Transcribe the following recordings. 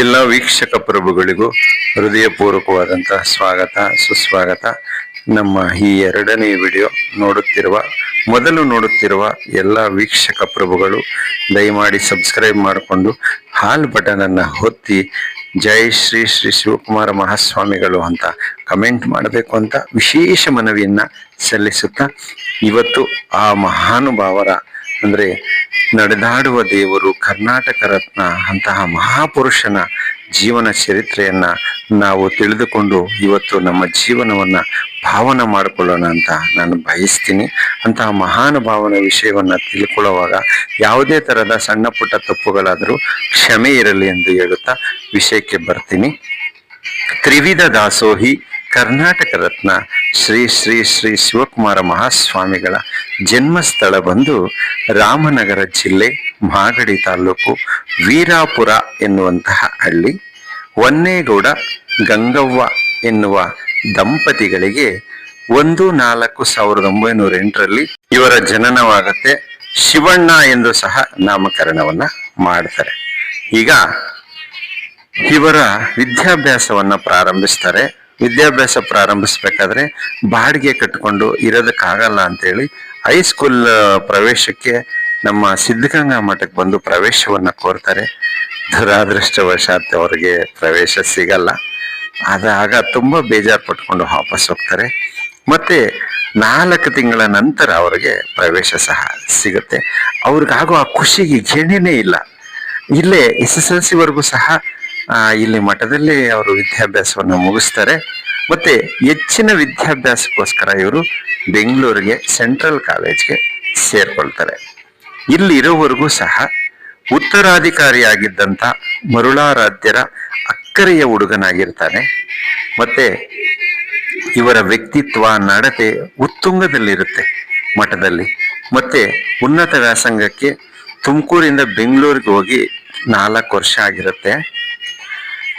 ಎಲ್ಲ ವೀಕ್ಷಕ ಪ್ರಭುಗಳಿಗೂ ಹೃದಯಪೂರ್ವಕವಾದಂತಹ ಸ್ವಾಗತ, ಸುಸ್ವಾಗತ. ನಮ್ಮ ಈ ಎರಡನೇ ವಿಡಿಯೋ ನೋಡುತ್ತಿರುವ, ಮೊದಲು ನೋಡುತ್ತಿರುವ ಎಲ್ಲ ವೀಕ್ಷಕ ಪ್ರಭುಗಳು, ದಯಮಾಡಿ ಸಬ್ಸ್ಕ್ರೈಬ್ ಮಾಡಿಕೊಂಡು ಹಾಲ್ ಬಟನ್ ಹೊತ್ತಿ ಜೈ ಶ್ರೀ ಶ್ರೀ ಶಿವಕುಮಾರ ಮಹಾಸ್ವಾಮಿಗಳು ಅಂತ ಕಮೆಂಟ್ ಮಾಡಬೇಕು ಅಂತ ವಿಶೇಷ ಮನವಿಯನ್ನು ಸಲ್ಲಿಸುತ್ತಾ, ಇವತ್ತು ಆ ಮಹಾನುಭಾವರ, ಅಂದ್ರೆ ನಡೆದಾಡುವ ದೇವರು ಕರ್ನಾಟಕ ರತ್ನ ಅಂತಹ ಮಹಾಪುರುಷನ ಜೀವನ ಚರಿತ್ರೆಯನ್ನ ನಾವು ತಿಳಿದುಕೊಂಡು ಇವತ್ತು ನಮ್ಮ ಜೀವನವನ್ನ ಭಾವನ ಮಾಡಿಕೊಳ್ಳೋಣ ಅಂತ ನಾನು ಬಯಸ್ತೀನಿ. ಅಂತಹ ಮಹಾನುಭಾವನ ವಿಷಯವನ್ನ ತಿಳ್ಕೊಳ್ಳುವಾಗ ಯಾವುದೇ ತರಹದ ಸಣ್ಣ ಪುಟ್ಟ ತಪ್ಪುಗಳಾದರೂ ಕ್ಷಮೆ ಇರಲಿ ಎಂದು ಹೇಳುತ್ತಾ ವಿಷಯಕ್ಕೆ ಬರ್ತೀನಿ. ತ್ರಿವಿಧ ದಾಸೋಹಿ ಕರ್ನಾಟಕ ರತ್ನ ಶ್ರೀ ಶ್ರೀ ಶ್ರೀ ಶಿವಕುಮಾರ ಮಹಾಸ್ವಾಮಿಗಳ ಜನ್ಮಸ್ಥಳ ಬಂದು ರಾಮನಗರ ಜಿಲ್ಲೆ ಮಾಗಡಿ ತಾಲೂಕು ವೀರಾಪುರ ಎನ್ನುವಂತಹ ಹಳ್ಳಿ. ಒನ್ನೇಗೌಡ ಗಂಗವ್ವ ಎನ್ನುವ ದಂಪತಿಗಳಿಗೆ ಒಂದು ನಾಲ್ಕು ಸಾವಿರದ ಒಂಬೈನೂರ ಎಂಟರಲ್ಲಿ ಇವರ ಜನನವಾಗುತ್ತೆ. ಶಿವಣ್ಣ ಎಂದು ಸಹ ನಾಮಕರಣವನ್ನ ಮಾಡ್ತಾರೆ. ಈಗ ಇವರ ವಿದ್ಯಾಭ್ಯಾಸವನ್ನ ಪ್ರಾರಂಭಿಸ್ತಾರೆ. ವಿದ್ಯಾಭ್ಯಾಸ ಪ್ರಾರಂಭಿಸ್ಬೇಕಾದ್ರೆ ಬಾಡಿಗೆ ಕಟ್ಕೊಂಡು ಇರೋದಕ್ಕಾಗಲ್ಲ ಅಂತೇಳಿ ಹೈಸ್ಕೂಲ್ ಪ್ರವೇಶಕ್ಕೆ ನಮ್ಮ ಸಿದ್ಧಗಂಗಾ ಮಠಕ್ಕೆ ಬಂದು ಪ್ರವೇಶವನ್ನ ಕೋರ್ತಾರೆ. ದುರಾದೃಷ್ಟವಶಾತ್ ಅವರಿಗೆ ಪ್ರವೇಶ ಸಿಗಲ್ಲ. ಆದಾಗ ತುಂಬಾ ಬೇಜಾರು ಪಟ್ಕೊಂಡು ವಾಪಸ್ ಹೋಗ್ತಾರೆ. ಮತ್ತೆ ನಾಲ್ಕು ತಿಂಗಳ ನಂತರ ಅವರಿಗೆ ಪ್ರವೇಶ ಸಹ ಸಿಗುತ್ತೆ. ಅವ್ರಿಗಾಗೋ ಆ ಖುಷಿಗೆ ಗೆಣೆನೇ ಇಲ್ಲ. ಇಲ್ಲೇ ಎಸ್ ಎಸ್ ಎಲ್ ಸಿವರೆಗೂ ಸಹ ಇಲ್ಲಿ ಮಠದಲ್ಲಿ ಅವರು ವಿದ್ಯಾಭ್ಯಾಸವನ್ನು ಮುಗಿಸ್ತಾರೆ. ಮತ್ತೆ ಹೆಚ್ಚಿನ ವಿದ್ಯಾಭ್ಯಾಸಕ್ಕೋಸ್ಕರ ಇವರು ಬೆಂಗಳೂರಿಗೆ ಸೆಂಟ್ರಲ್ ಕಾಲೇಜ್ಗೆ ಸೇರ್ಕೊಳ್ತಾರೆ. ಇಲ್ಲಿ ಇರೋವರೆಗೂ ಸಹ ಉತ್ತರಾಧಿಕಾರಿಯಾಗಿದ್ದಂತ ಮರುಳಾರಾಧ್ಯರ ಅಕ್ಕರೆಯ ಹುಡುಗನಾಗಿರ್ತಾನೆ. ಮತ್ತೆ ಇವರ ವ್ಯಕ್ತಿತ್ವ, ನಡತೆ ಉತ್ತುಂಗದಲ್ಲಿರುತ್ತೆ ಮಠದಲ್ಲಿ. ಮತ್ತೆ ಉನ್ನತ ವ್ಯಾಸಂಗಕ್ಕೆ ತುಮಕೂರಿಂದ ಬೆಂಗಳೂರಿಗೆ ಹೋಗಿ ನಾಲ್ಕು ವರ್ಷ ಆಗಿರುತ್ತೆ.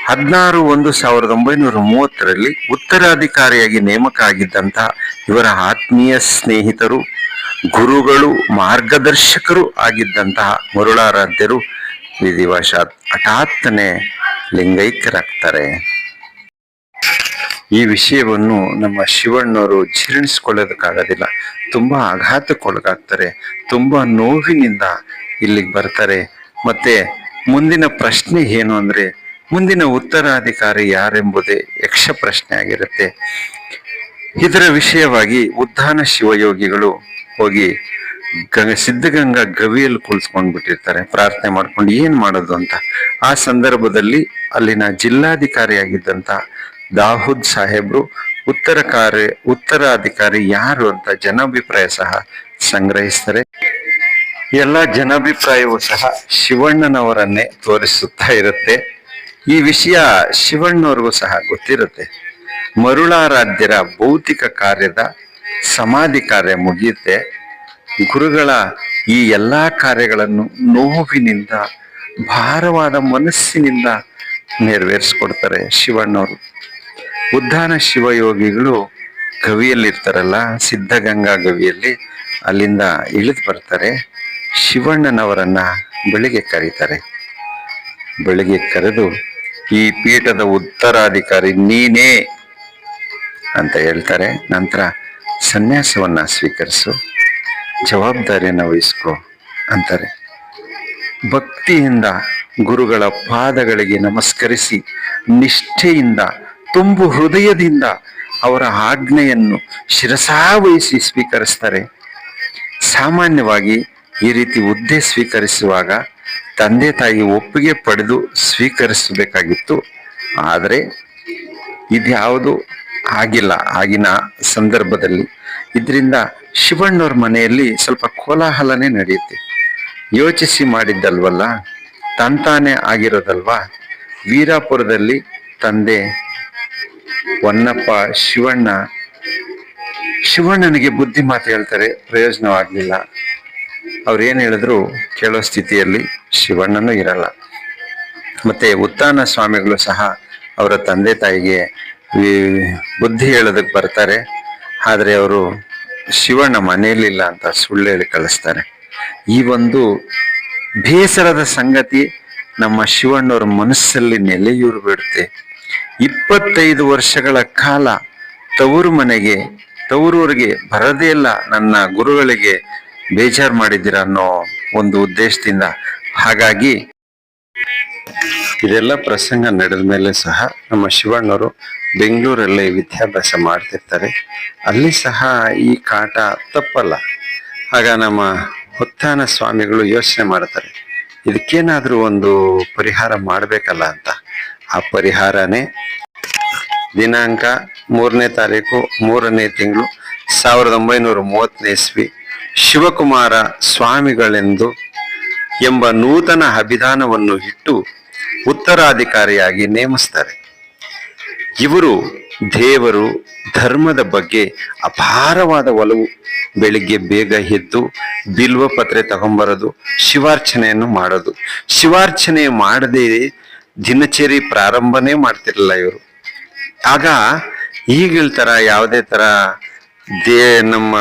ಹದಿನಾರು ಒಂದು ಸಾವಿರದ ಒಂಬೈನೂರ ಮೂವತ್ತರಲ್ಲಿ ಉತ್ತರಾಧಿಕಾರಿಯಾಗಿ ನೇಮಕ ಆಗಿದ್ದಂತಹ ಇವರ ಆತ್ಮೀಯ ಸ್ನೇಹಿತರು, ಗುರುಗಳು, ಮಾರ್ಗದರ್ಶಕರು ಆಗಿದ್ದಂತಹ ಮರುಳಾರಾಧ್ಯರು ವಿಧಿವಶಾತ್ ಹಠಾತ್ತನೆ ಲಿಂಗೈಕ್ಯರಾಗ್ತಾರೆ. ಈ ವಿಷಯವನ್ನು ನಮ್ಮ ಶಿವಣ್ಣವರು ಜೀರ್ಣಿಸ್ಕೊಳ್ಳೋದಕ್ಕಾಗೋದಿಲ್ಲ. ತುಂಬ ಆಘಾತಕ್ಕೊಳಗಾಗ್ತಾರೆ. ತುಂಬ ನೋವಿನಿಂದ ಇಲ್ಲಿಗೆ ಬರ್ತಾರೆ. ಮತ್ತೆ ಮುಂದಿನ ಪ್ರಶ್ನೆ ಏನು ಅಂದ್ರೆ ಮುಂದಿನ ಉತ್ತರಾಧಿಕಾರಿ ಯಾರೆಂಬುದೇ ಯಕ್ಷ ಪ್ರಶ್ನೆ ಆಗಿರುತ್ತೆ. ಇದರ ವಿಷಯವಾಗಿ ಉದ್ಧಾನ ಶಿವಯೋಗಿಗಳು ಹೋಗಿ ಗಂಗ, ಸಿದ್ಧಗಂಗಾ ಗವಿಯಲ್ಲಿ ಕುಳಿಸ್ಕೊಂಡ್ಬಿಟ್ಟಿರ್ತಾರೆ. ಪ್ರಾರ್ಥನೆ ಮಾಡ್ಕೊಂಡು ಏನು ಮಾಡೋದು ಅಂತ. ಆ ಸಂದರ್ಭದಲ್ಲಿ ಅಲ್ಲಿನ ಜಿಲ್ಲಾಧಿಕಾರಿಯಾಗಿದ್ದಂಥ ದಾಹೂದ್ ಸಾಹೇಬ್ರು ಉತ್ತರ ಕಾರ್ಯ, ಉತ್ತರಾಧಿಕಾರಿ ಯಾರು ಅಂತ ಜನಾಭಿಪ್ರಾಯ ಸಹ ಸಂಗ್ರಹಿಸ್ತಾರೆ. ಎಲ್ಲ ಜನಾಭಿಪ್ರಾಯವೂ ಸಹ ಶಿವಣ್ಣನವರನ್ನೇ ತೋರಿಸುತ್ತಾ ಇರುತ್ತೆ. ಈ ವಿಷಯ ಶಿವಣ್ಣವ್ರಿಗೂ ಸಹ ಗೊತ್ತಿರುತ್ತೆ. ಮರುಳಾರಾಧ್ಯರ ಭೌತಿಕ ಕಾರ್ಯದ ಸಮಾಧಿ ಕಾರ್ಯ ಮುಗಿಯುತ್ತೆ. ಗುರುಗಳ ಈ ಎಲ್ಲಾ ಕಾರ್ಯಗಳನ್ನು ನೋವಿನಿಂದ, ಭಾರವಾದ ಮನಸ್ಸಿನಿಂದ ನೆರವೇರಿಸ್ಕೊಡ್ತಾರೆ ಶಿವಣ್ಣವರು. ಉದ್ದಾನ ಶಿವಯೋಗಿಗಳು ಗವಿಯಲ್ಲಿರ್ತಾರಲ್ಲ, ಸಿದ್ಧಗಂಗಾ ಗವಿಯಲ್ಲಿ ಅಲ್ಲಿಂದ ಇಳಿದು ಬರ್ತಾರೆ. ಶಿವಣ್ಣನವರನ್ನ ಬೆಳಿಗ್ಗೆ ಕರೀತಾರೆ. ಬೆಳಿಗ್ಗೆ ಕರೆದು ಈ ಪೀಠದ ಉತ್ತರಾಧಿಕಾರಿ ನೀನೇ ಅಂತ ಹೇಳ್ತಾರೆ. ನಂತರ ಸನ್ಯಾಸವನ್ನ ಸ್ವೀಕರಿಸು, ಜವಾಬ್ದಾರಿಯನ್ನು ವಹಿಸ್ಕೊ ಅಂತಾರೆ. ಭಕ್ತಿಯಿಂದ ಗುರುಗಳ ಪಾದಗಳಿಗೆ ನಮಸ್ಕರಿಸಿ, ನಿಷ್ಠೆಯಿಂದ, ತುಂಬು ಹೃದಯದಿಂದ ಅವರ ಆಜ್ಞೆಯನ್ನು ಶಿರಸಾವಹಿಸಿ ಸ್ವೀಕರಿಸ್ತಾರೆ. ಸಾಮಾನ್ಯವಾಗಿ ಈ ರೀತಿ ಹುದ್ದೆ ಸ್ವೀಕರಿಸುವಾಗ ತಂದೆ ತಾಯಿ ಒಪ್ಪಿಗೆ ಪಡೆದು ಸ್ವೀಕರಿಸಬೇಕಾಗಿತ್ತು. ಆದರೆ ಇದ್ಯಾವುದು ಆಗಿಲ್ಲ, ಆಗಿನ ಸಂದರ್ಭದಲ್ಲಿ. ಇದರಿಂದ ಶಿವಣ್ಣವ್ರ ಮನೆಯಲ್ಲಿ ಸ್ವಲ್ಪ ಕೋಲಾಹಲನೇ ನಡೆಯುತ್ತೆ. ಯೋಚಿಸಿ ಮಾಡಿದ್ದಲ್ವಲ್ಲ, ತಂತಾನೆ ಆಗಿರೋದಲ್ವಾ? ವೀರಾಪುರದಲ್ಲಿ ತಂದೆ ಹೊನ್ನಪ್ಪ, ಶಿವಣ್ಣ, ಶಿವಣ್ಣನಿಗೆ ಬುದ್ಧಿ ಮಾತು ಹೇಳ್ತಾರೆ, ಪ್ರಯೋಜನವಾಗ್ಲಿಲ್ಲ. ಅವ್ರು ಏನು ಹೇಳಿದ್ರು ಕೇಳೋ ಸ್ಥಿತಿಯಲ್ಲಿ ಶಿವಣ್ಣನೂ ಇರಲ್ಲ. ಮತ್ತೆ ಉತ್ತಾನ ಸ್ವಾಮಿಗಳು ಸಹ ಅವರ ತಂದೆ ತಾಯಿಗೆ ಬುದ್ಧಿ ಹೇಳೋದಕ್ಕೆ ಬರ್ತಾರೆ. ಆದರೆ ಅವರು ಶಿವಣ್ಣ ಮನೆಯಲ್ಲಿಲ್ಲ ಅಂತ ಸುಳ್ಳು ಹೇಳಿ ಕಳಿಸ್ತಾರೆ. ಈ ಒಂದು ಬೇಸರದ ಸಂಗತಿ ನಮ್ಮ ಶಿವಣ್ಣವ್ರ ಮನಸ್ಸಲ್ಲಿ ನೆಲೆಯೂರು ಬಿಡುತ್ತೆ. ಇಪ್ಪತ್ತೈದು ವರ್ಷಗಳ ಕಾಲ ತವರು ಮನೆಗೆ ತವರೂರಿಗೆ ಬರದೇ ಇಲ್ಲ ನನ್ನ ಗುರುಗಳಿಗೆ ಬೇಜಾರು ಮಾಡಿದ್ದೀರ ಅನ್ನೋ ಒಂದು ಉದ್ದೇಶದಿಂದ. ಹಾಗಾಗಿ ಇದೆಲ್ಲ ಪ್ರಸಂಗ ನಡೆದ ಮೇಲೆ ಸಹ ನಮ್ಮ ಶಿವಣ್ಣವರು ಬೆಂಗಳೂರಲ್ಲೇ ವಿದ್ಯಾಭ್ಯಾಸ ಮಾಡ್ತಿರ್ತಾರೆ. ಅಲ್ಲಿ ಸಹ ಈ ಕಾಟ ತಪ್ಪಲ್ಲ. ಆಗ ನಮ್ಮ ಉತ್ಥಾನ ಸ್ವಾಮಿಗಳು ಯೋಚನೆ ಮಾಡ್ತಾರೆ, ಇದಕ್ಕೇನಾದರೂ ಒಂದು ಪರಿಹಾರ ಮಾಡಬೇಕಲ್ಲ ಅಂತ. ಆ ಪರಿಹಾರನೇ ದಿನಾಂಕ ಮೂರನೇ ತಾರೀಕು ಮೂರನೇ ತಿಂಗಳು ಸಾವಿರದ ಒಂಬೈನೂರ ಮೂವತ್ತನೇ ಇಸ್ವಿ. ಶಿವಕುಮಾರ ಸ್ವಾಮಿಗಳೆಂದು ಎಂಬ ನೂತನ ಅಭಿಧಾನವನ್ನು ಇಟ್ಟು ಉತ್ತರಾಧಿಕಾರಿಯಾಗಿ ನೇಮಿಸ್ತಾರೆ. ಇವರು ದೇವರು ಧರ್ಮದ ಬಗ್ಗೆ ಅಪಾರವಾದ ಒಲವು, ಬೆಳಿಗ್ಗೆ ಬೇಗ ಎದ್ದು ಬಿಲ್ವ ಪತ್ರೆ ತಗೊಂಬರೋದು, ಶಿವಾರ್ಚನೆಯನ್ನು ಮಾಡೋದು. ಶಿವಾರ್ಚನೆ ಮಾಡದೇ ದಿನಚರಿ ಪ್ರಾರಂಭನೇ ಮಾಡ್ತಿರಲಿಲ್ಲ ಇವರು. ಆಗ ಈಗಿನ ತರ ಯಾವುದೇ ತರ ದೇ ನಮ್ಮ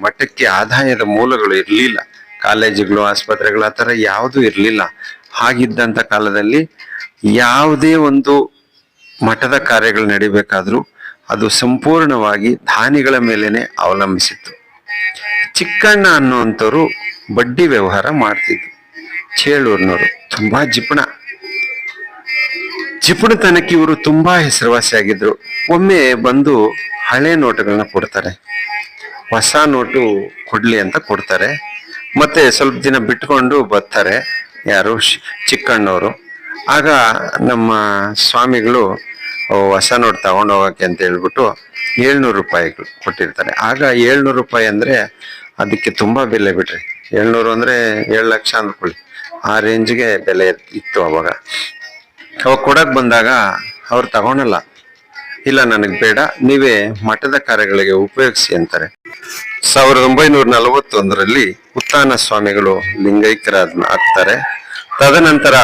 ಮಠಕ್ಕೆ ಆದಾಯದ ಮೂಲಗಳು ಇರಲಿಲ್ಲ. ಕಾಲೇಜುಗಳು, ಆಸ್ಪತ್ರೆಗಳು ಆ ಥರ ಯಾವುದೂ ಇರಲಿಲ್ಲ. ಹಾಗಿದ್ದಂಥ ಕಾಲದಲ್ಲಿ ಯಾವುದೇ ಒಂದು ಮಠದ ಕಾರ್ಯಗಳು ನಡಿಬೇಕಾದ್ರೂ ಅದು ಸಂಪೂರ್ಣವಾಗಿ ದಾನಿಗಳ ಮೇಲೇನೆ ಅವಲಂಬಿಸಿತ್ತು. ಚಿಕ್ಕಣ್ಣ ಅನ್ನುವಂಥವ್ರು ಬಡ್ಡಿ ವ್ಯವಹಾರ ಮಾಡ್ತಿದ್ರು. ಚೇಳೂರ್ನವರು. ತುಂಬಾ ಜಿಪಣ. ಜಿಪುಣತನಕ್ಕೆ ಇವರು ತುಂಬಾ ಹೆಸರುವಾಸಿಯಾಗಿದ್ರು. ಒಮ್ಮೆ ಬಂದು ಹಳೆ ನೋಟುಗಳನ್ನ ಕೊಡ್ತಾರೆ. ಹೊಸ ನೋಟು ಕೊಡ್ಲಿ ಅಂತ ಕೊಡ್ತಾರೆ. ಮತ್ತೆ ಸ್ವಲ್ಪ ದಿನ ಬಿಟ್ಕೊಂಡು ಬರ್ತಾರೆ. ಯಾರು? ಚಿಕ್ಕಣ್ಣವರು. ಆಗ ನಮ್ಮ ಸ್ವಾಮಿಗಳು ಹೊಸ ನೋಟ್ ತಗೊಂಡು ಹೋಗಕ್ಕೆ ಅಂತ ಹೇಳ್ಬಿಟ್ಟು ಏಳ್ನೂರು ರೂಪಾಯಿಗಳು ಕೊಟ್ಟಿರ್ತಾರೆ. ಆಗ ಏಳ್ನೂರು ರೂಪಾಯಿ ಅಂದ್ರೆ ಅದಕ್ಕೆ ತುಂಬಾ ಬೆಲೆ ಬಿಡ್ರಿ. ಏಳ್ನೂರು ಅಂದ್ರೆ ಏಳು ಲಕ್ಷ ಅಂದ್ಕೊಳ್ಳಿ. ಆ ರೇಂಜ್ಗೆ ಬೆಲೆ ಇತ್ತು ಅವಾಗ. ಅವಾಗ ಕೊಡಕ್ಕೆ ಬಂದಾಗ ಅವ್ರು ತಗೊಳಲ್ಲ ಇಲ್ಲ, ನನಗೆ ಬೇಡ, ನೀವೇ ಮಠದ ಕಾರ್ಯಗಳಿಗೆ ಉಪಯೋಗಿಸಿ ಅಂತಾರೆ. ಸಾವಿರದ ಒಂಬೈನೂರ ನಲವತ್ತೊಂದರಲ್ಲಿ ಉತ್ತಾನ ಸ್ವಾಮಿಗಳು ಲಿಂಗೈಕ್ಯರಾದ ಆಗ್ತಾರೆ. ತದನಂತರ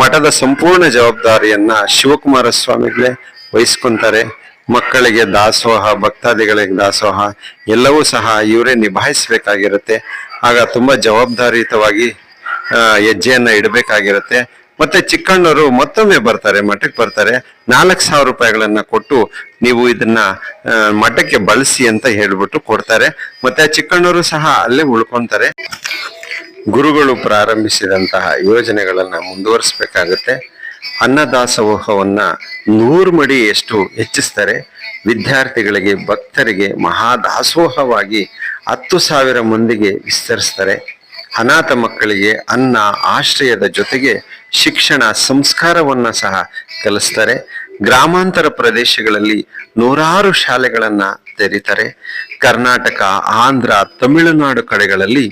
ಮಠದ ಸಂಪೂರ್ಣ ಜವಾಬ್ದಾರಿಯನ್ನ ಶಿವಕುಮಾರ ಸ್ವಾಮಿಗಳೇ ವಹಿಸ್ಕೊಂತಾರೆ. ಮಕ್ಕಳಿಗೆ ದಾಸೋಹ, ಭಕ್ತಾದಿಗಳಿಗೆ ದಾಸೋಹ, ಎಲ್ಲವೂ ಸಹ ಇವರೇ ನಿಭಾಯಿಸಬೇಕಾಗಿರುತ್ತೆ. ಆಗ ತುಂಬಾ ಜವಾಬ್ದಾರಿಯುತವಾಗಿ ಹೆಜ್ಜೆಯನ್ನು ಇಡಬೇಕಾಗಿರುತ್ತೆ. ಮತ್ತೆ ಚಿಕ್ಕಣ್ಣವರು ಮತ್ತೊಮ್ಮೆ ಬರ್ತಾರೆ, ಮಠಕ್ಕೆ ಬರ್ತಾರೆ. ನಾಲ್ಕು ಸಾವಿರ ರೂಪಾಯಿಗಳನ್ನ ಕೊಟ್ಟು ನೀವು ಇದನ್ನ ಮಠಕ್ಕೆ ಬಳಸಿ ಅಂತ ಹೇಳ್ಬಿಟ್ಟು ಕೊಡ್ತಾರೆ. ಮತ್ತೆ ಚಿಕ್ಕಣ್ಣರು ಚಿಕ್ಕಣ್ಣವರು ಸಹ ಅಲ್ಲೇ ಉಳ್ಕೊಂತಾರೆ. ಗುರುಗಳು ಪ್ರಾರಂಭಿಸಿದಂತಹ ಯೋಜನೆಗಳನ್ನ ಮುಂದುವರಿಸಬೇಕಾಗುತ್ತೆ. ಅನ್ನದಾಸೋಹವನ್ನ ನೂರು ಮಡಿ ಎಷ್ಟು ಹೆಚ್ಚಿಸ್ತಾರೆ. ವಿದ್ಯಾರ್ಥಿಗಳಿಗೆ, ಭಕ್ತರಿಗೆ ಮಹಾದಾಸೋಹವಾಗಿ ಹತ್ತು ಸಾವಿರ ಮಂದಿಗೆ ವಿಸ್ತರಿಸ್ತಾರೆ. ಅನಾಥ ಮಕ್ಕಳಿಗೆ ಅನ್ನ, ಆಶ್ರಯದ ಜೊತೆಗೆ ಶಿಕ್ಷಣ ಸಂಸ್ಕಾರವನ್ನ ಸಹ ಕಲಿಸ್ತಾರೆ. ಗ್ರಾಮಾಂತರ ಪ್ರದೇಶಗಳಲ್ಲಿ ನೂರಾರು ಶಾಲೆಗಳನ್ನ ತೆರೀತಾರೆ. ಕರ್ನಾಟಕ, ಆಂಧ್ರ, ತಮಿಳುನಾಡು ಕಡೆಗಳಲ್ಲಿ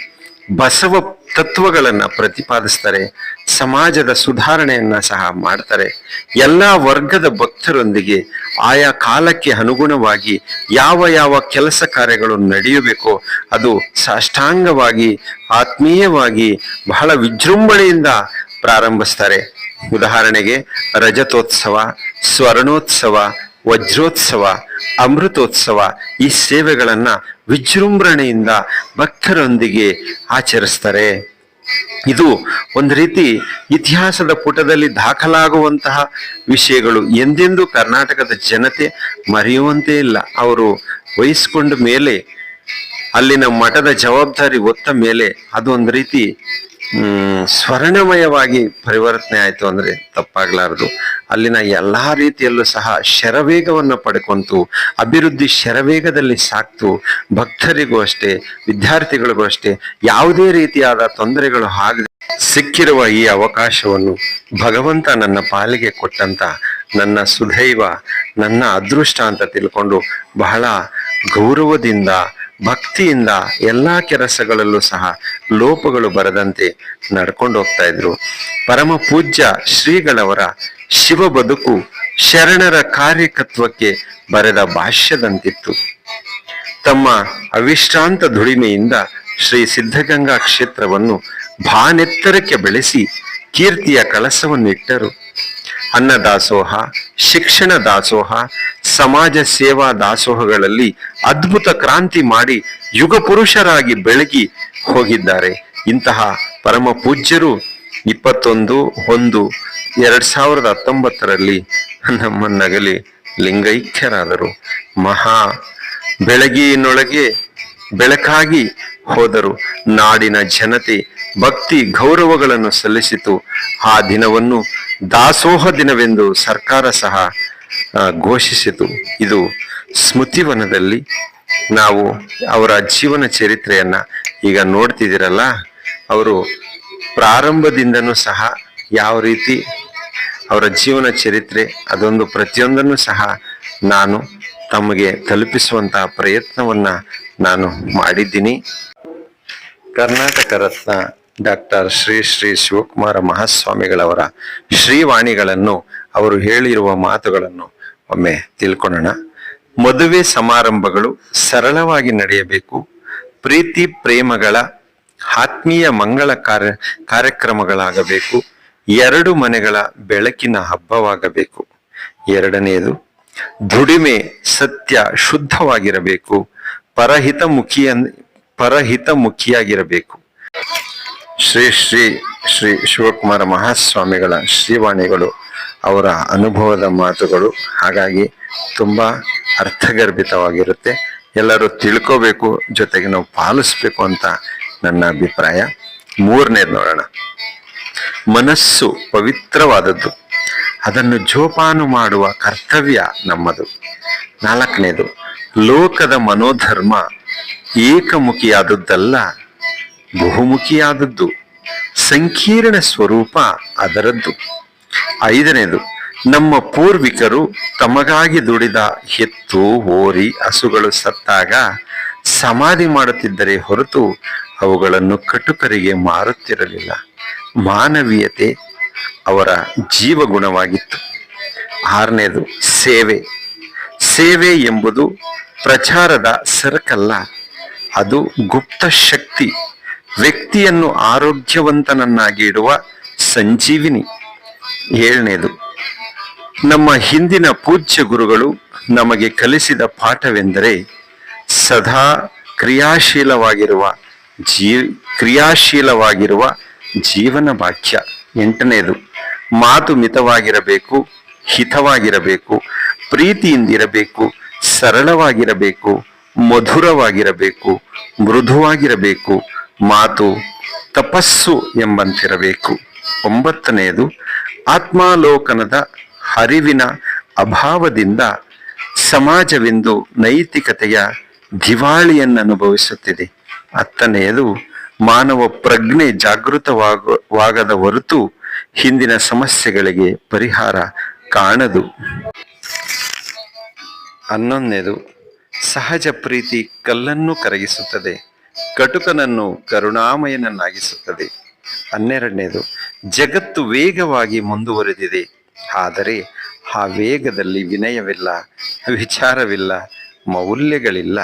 ಬಸವ ತತ್ವಗಳನ್ನ ಪ್ರತಿಪಾದಿಸ್ತಾರೆ. ಸಮಾಜದ ಸುಧಾರಣೆಯನ್ನ ಸಹ ಮಾಡ್ತಾರೆ. ಎಲ್ಲ ವರ್ಗದ ಭಕ್ತರೊಂದಿಗೆ ಆಯಾ ಕಾಲಕ್ಕೆ ಅನುಗುಣವಾಗಿ ಯಾವ ಯಾವ ಕೆಲಸ ಕಾರ್ಯಗಳು ನಡೆಯಬೇಕೋ ಅದು ಸಾಷ್ಟಾಂಗವಾಗಿ, ಆತ್ಮೀಯವಾಗಿ ಬಹಳ ವಿಜೃಂಭಣೆಯಿಂದ ಪ್ರಾರಂಭಿಸ್ತಾರೆ. ಉದಾಹರಣೆಗೆ, ರಜತೋತ್ಸವ, ಸ್ವರ್ಣೋತ್ಸವ, ವಜ್ರೋತ್ಸವ, ಅಮೃತೋತ್ಸವ ಈ ಸೇವೆಗಳನ್ನ ವಿಜೃಂಭಣೆಯಿಂದ ಭಕ್ತರೊಂದಿಗೆ ಆಚರಿಸ್ತಾರೆ. ಇದು ಒಂದು ರೀತಿ ಇತಿಹಾಸದ ಪುಟದಲ್ಲಿ ದಾಖಲಾಗುವಂತಹ ವಿಷಯಗಳು. ಎಂದೆಂದೂ ಕರ್ನಾಟಕದ ಜನತೆ ಮರೆಯುವಂತೆ ಇಲ್ಲ. ಅವರು ವಹಿಸಿಕೊಂಡ ಮೇಲೆ, ಅಲ್ಲಿನ ಮಠದ ಜವಾಬ್ದಾರಿ ಒತ್ತ ಮೇಲೆ ಅದೊಂದು ರೀತಿ ಸ್ವರ್ಣಮಯವಾಗಿ ಪರಿವರ್ತನೆ ಆಯಿತು ಅಂದ್ರೆ ತಪ್ಪಾಗಲಾರದು. ಅಲ್ಲಿನ ಎಲ್ಲಾ ರೀತಿಯಲ್ಲೂ ಸಹ ಶರವೇಗವನ್ನು ಪಡ್ಕೊಂತು, ಅಭಿವೃದ್ಧಿ ಶರವೇಗದಲ್ಲಿ ಸಾಕ್ತು. ಭಕ್ತರಿಗೂ ಅಷ್ಟೇ, ವಿದ್ಯಾರ್ಥಿಗಳಿಗೂ ಅಷ್ಟೇ, ಯಾವುದೇ ರೀತಿಯಾದ ತೊಂದರೆಗಳು ಆಗದೆ ಸಿಕ್ಕಿರುವ ಈ ಅವಕಾಶವನ್ನು ಭಗವಂತ ನನ್ನ ಪಾಲಿಗೆ ಕೊಟ್ಟಂತ ನನ್ನ ಸುದೈವ, ನನ್ನ ಅದೃಷ್ಟ ಅಂತ ತಿಳ್ಕೊಂಡು ಬಹಳ ಗೌರವದಿಂದ ಭಕ್ತಿಯಿಂದ ಎಲ್ಲಾ ಕೆಲಸಗಳಲ್ಲೂ ಸಹ ಲೋಪಗಳು ಬರದಂತೆ ನಡ್ಕೊಂಡು ಹೋಗ್ತಾ ಇದ್ರು. ಪರಮ ಪೂಜ್ಯ ಶ್ರೀಗಳವರ ಶಿವ ಬದುಕು ಶರಣರ ಕಾರ್ಯಕತ್ವಕ್ಕೆ ಬರೆದ ಭಾಷ್ಯದಂತಿತ್ತು. ತಮ್ಮ ಅವಿಶ್ರಾಂತ ದುಡಿಮೆಯಿಂದ ಶ್ರೀ ಸಿದ್ಧಗಂಗಾ ಕ್ಷೇತ್ರವನ್ನು ಭಾನೆತ್ತರಕ್ಕೆ ಬೆಳೆಸಿ ಕೀರ್ತಿಯ ಕಳಸವನ್ನು ಇಟ್ಟರು ಅನ್ನ ದಾಸೋಹ ಶಿಕ್ಷಣ ದಾಸೋಹ, ಸಮಾಜ ಸೇವಾ ದಾಸೋಹಗಳಲ್ಲಿ ಅದ್ಭುತ ಕ್ರಾಂತಿ ಮಾಡಿ ಯುಗ ಪುರುಷರಾಗಿ ಬೆಳಗಿ ಹೋಗಿದ್ದಾರೆ. ಇಂತಹ ಪರಮ ಪೂಜ್ಯರು ಇಪ್ಪತ್ತೊಂದು ಒಂದು ಎರಡ್ ಸಾವಿರದ ಹತ್ತೊಂಬತ್ತರಲ್ಲಿ ನಗಲಿ ಲಿಂಗೈಕ್ಯರಾದರು. ಮಹಾ ಬೆಳಗಿನೊಳಗೆ ಬೆಳಕಾಗಿ ಹೋದರು. ನಾಡಿನ ಜನತೆ ಭಕ್ತಿ ಗೌರವಗಳನ್ನು ಸಲ್ಲಿಸಿತು. ಆ ದಿನವನ್ನು ದಾಸೋಹ ದಿನವೆಂದು ಸರ್ಕಾರ ಸಹ ಘೋಷಿಸಿತು. ಇದು ಸ್ಮೃತಿವನದಲ್ಲಿ ನಾವು ಅವರ ಜೀವನ ಚರಿತ್ರೆಯನ್ನ ಈಗ ನೋಡ್ತಿದ್ದೀರಲ್ಲ, ಅವರು ಪ್ರಾರಂಭದಿಂದನೂ ಸಹ ಯಾವ ರೀತಿ ಅವರ ಜೀವನ ಚರಿತ್ರೆ, ಅದೊಂದು ಪ್ರತಿಯೊಂದನ್ನು ಸಹ ನಾನು ತಮಗೆ ತಲುಪಿಸುವಂತಹ ಪ್ರಯತ್ನವನ್ನ ನಾನು ಮಾಡಿದ್ದೀನಿ. ಕರ್ನಾಟಕ ರತ್ನ ಡಾಕ್ಟರ್ ಶ್ರೀ ಶ್ರೀ ಶಿವಕುಮಾರ ಮಹಾಸ್ವಾಮಿಗಳವರ ಶ್ರೀವಾಣಿಗಳನ್ನು ಅವರು ಹೇಳಿರುವ ಮಾತುಗಳನ್ನು ಒಮ್ಮೆ ತಿಳ್ಕೊಳ್ಳೋಣ. ಮದುವೆ ಸಮಾರಂಭಗಳು ಸರಳವಾಗಿ ನಡೆಯಬೇಕು. ಪ್ರೀತಿ ಪ್ರೇಮಗಳ ಆತ್ಮೀಯ ಮಂಗಳ ಕಾರ್ಯ ಕಾರ್ಯಕ್ರಮಗಳಾಗಬೇಕು. ಎರಡು ಮನೆಗಳ ಬೆಳಕಿನ ಹಬ್ಬವಾಗಬೇಕು. ಎರಡನೆಯದು, ದುಡಿಮೆ ಸತ್ಯ ಶುದ್ಧವಾಗಿರಬೇಕು. ಪರಹಿತ ಮುಖಿಯ ಪರಹಿತ ಪರಹಿತಮುಖಿಯಾಗಿರಬೇಕು. ಶ್ರೀ ಶ್ರೀ ಶ್ರೀ ಶಿವಕುಮಾರ ಮಹಾಸ್ವಾಮಿಗಳ ಶ್ರೀವಾಣಿಗಳು ಅವರ ಅನುಭವದ ಮಾತುಗಳು. ಹಾಗಾಗಿ ತುಂಬ ಅರ್ಥಗರ್ಭಿತವಾಗಿರುತ್ತೆ. ಎಲ್ಲರೂ ತಿಳ್ಕೋಬೇಕು, ಜೊತೆಗೆ ನಾವು ಪಾಲಿಸ್ಬೇಕು ಅಂತ ನನ್ನ ಅಭಿಪ್ರಾಯ. ಮೂರನೇದು ನೋಡೋಣ. ಮನಸ್ಸು ಪವಿತ್ರವಾದದ್ದು. ಅದನ್ನು ಜೋಪಾನು ಮಾಡುವ ಕರ್ತವ್ಯ ನಮ್ಮದು. ನಾಲ್ಕನೇದು, ಲೋಕದ ಮನೋಧರ್ಮ ಏಕಮುಖಿಯಾದದ್ದಲ್ಲ. ಬಹುಮುಖಿಯಾದದ್ದು. ಸಂಕೀರ್ಣ ಸ್ವರೂಪ ಅದರದ್ದು. ಐದನೇದು, ನಮ್ಮ ಪೂರ್ವಿಕರು ತಮಗಾಗಿ ದುಡಿದ ಎತ್ತು, ಹೋರಿ, ಹಸುಗಳು ಸತ್ತಾಗ ಸಮಾಧಿ ಮಾಡುತ್ತಿದ್ದರೆ ಹೊರತು ಅವುಗಳನ್ನು ಕಟುಕರಿಗೆ ಮಾರುತ್ತಿರಲಿಲ್ಲ. ಮಾನವೀಯತೆ ಅವರ ಜೀವಗುಣವಾಗಿತ್ತು. ಆರನೇದು, ಸೇವೆ. ಸೇವೆ ಎಂಬುದು ಪ್ರಚಾರದ ಸರಕಲ್ಲ, ಅದು ಗುಪ್ತ ಶಕ್ತಿ. ವ್ಯಕ್ತಿಯನ್ನು ಆರೋಗ್ಯವಂತನನ್ನಾಗಿ ಇಡುವ ಸಂಜೀವಿನಿ. ಏಳನೇದು, ನಮ್ಮ ಹಿಂದಿನ ಪೂಜ್ಯ ಗುರುಗಳು ನಮಗೆ ಕಲಿಸಿದ ಪಾಠವೆಂದರೆ ಸದಾ ಕ್ರಿಯಾಶೀಲವಾಗಿರುವ ಜೀ, ಕ್ರಿಯಾಶೀಲವಾಗಿರುವ ಜೀವನ ವಾಕ್ಯ ಎಂಟನೇದು, ಮಾತು ಮಿತವಾಗಿರಬೇಕು, ಹಿತವಾಗಿರಬೇಕು, ಪ್ರೀತಿಯಿಂದಿರಬೇಕು, ಸರಳವಾಗಿರಬೇಕು, ಮಧುರವಾಗಿರಬೇಕು, ಮೃದುವಾಗಿರಬೇಕು ಮಾತು ತಪಸ್ಸು ಎಂಬಂತಿರಬೇಕು. ಒಂಬತ್ತನೆಯದು, ಆತ್ಮಾಲೋಕನದ ಹರಿವಿನ ಅಭಾವದಿಂದ ಸಮಾಜವೆಂದು ನೈತಿಕತೆಯ ದಿವಾಳಿಯನ್ನು ಅನುಭವಿಸುತ್ತಿದೆ ಹತ್ತನೆಯದು, ಮಾನವ ಪ್ರಜ್ಞೆ ಜಾಗೃತವಾಗದ ಹೊರತು ಹಿಂದಿನ ಸಮಸ್ಯೆಗಳಿಗೆ ಪರಿಹಾರ ಕಾಣದು. ಹನ್ನೊಂದನೇದು ಸಹಜ ಪ್ರೀತಿ ಕಲ್ಲನ್ನು ಕರಗಿಸುತ್ತದೆ. ಕಟುಕನನ್ನು ಕರುಣಾಮಯನನ್ನಾಗಿಸುತ್ತದೆ. ಹನ್ನೆರಡನೇದು, ಜಗತ್ತು ವೇಗವಾಗಿ ಮುಂದುವರೆದಿದೆ. ಆದರೆ ಆ ವೇಗದಲ್ಲಿ ವಿನಯವಿಲ್ಲ, ವಿಚಾರವಿಲ್ಲ, ಮೌಲ್ಯಗಳಿಲ್ಲ.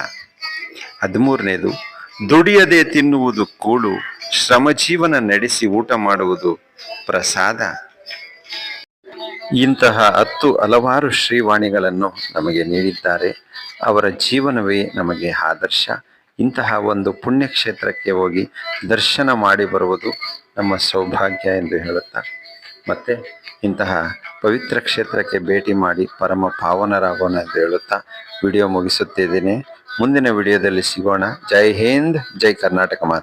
ಹದಿಮೂರನೇದು, ದುಡಿಯದೆ ತಿನ್ನುವುದು ಕೂಳು ಶ್ರಮಜೀವನ ನಡೆಸಿ ಊಟ ಮಾಡುವುದು ಪ್ರಸಾದ. ಇಂತಹ ಹತ್ತು ಹಲವಾರು ಶ್ರೀವಾಣಿಗಳನ್ನು ನಮಗೆ ನೀಡಿದ್ದಾರೆ. ಅವರ ಜೀವನವೇ ನಮಗೆ ಆದರ್ಶ. ಇಂತಹ ಒಂದು ಪುಣ್ಯಕ್ಷೇತ್ರಕ್ಕೆ ಹೋಗಿ ದರ್ಶನ ಮಾಡಿ ಬರುವುದು ನಮ್ಮ ಸೌಭಾಗ್ಯ ಎಂದು ಹೇಳುತ್ತಾ. ಮತ್ತೆ ಇಂತಹ ಪವಿತ್ರ ಕ್ಷೇತ್ರಕ್ಕೆ ಭೇಟಿ ಮಾಡಿ ಪರಮ ಪಾವನರಾಗೋಣ ಎಂದು ಹೇಳುತ್ತಾ ವಿಡಿಯೋ ಮುಗಿಸುತ್ತಿದ್ದೇನೆ. ಮುಂದಿನ ವಿಡಿಯೋದಲ್ಲಿ ಸಿಗೋಣ. ಜೈ ಹಿಂದ್, ಜೈ ಕರ್ನಾಟಕ ಮಾತು.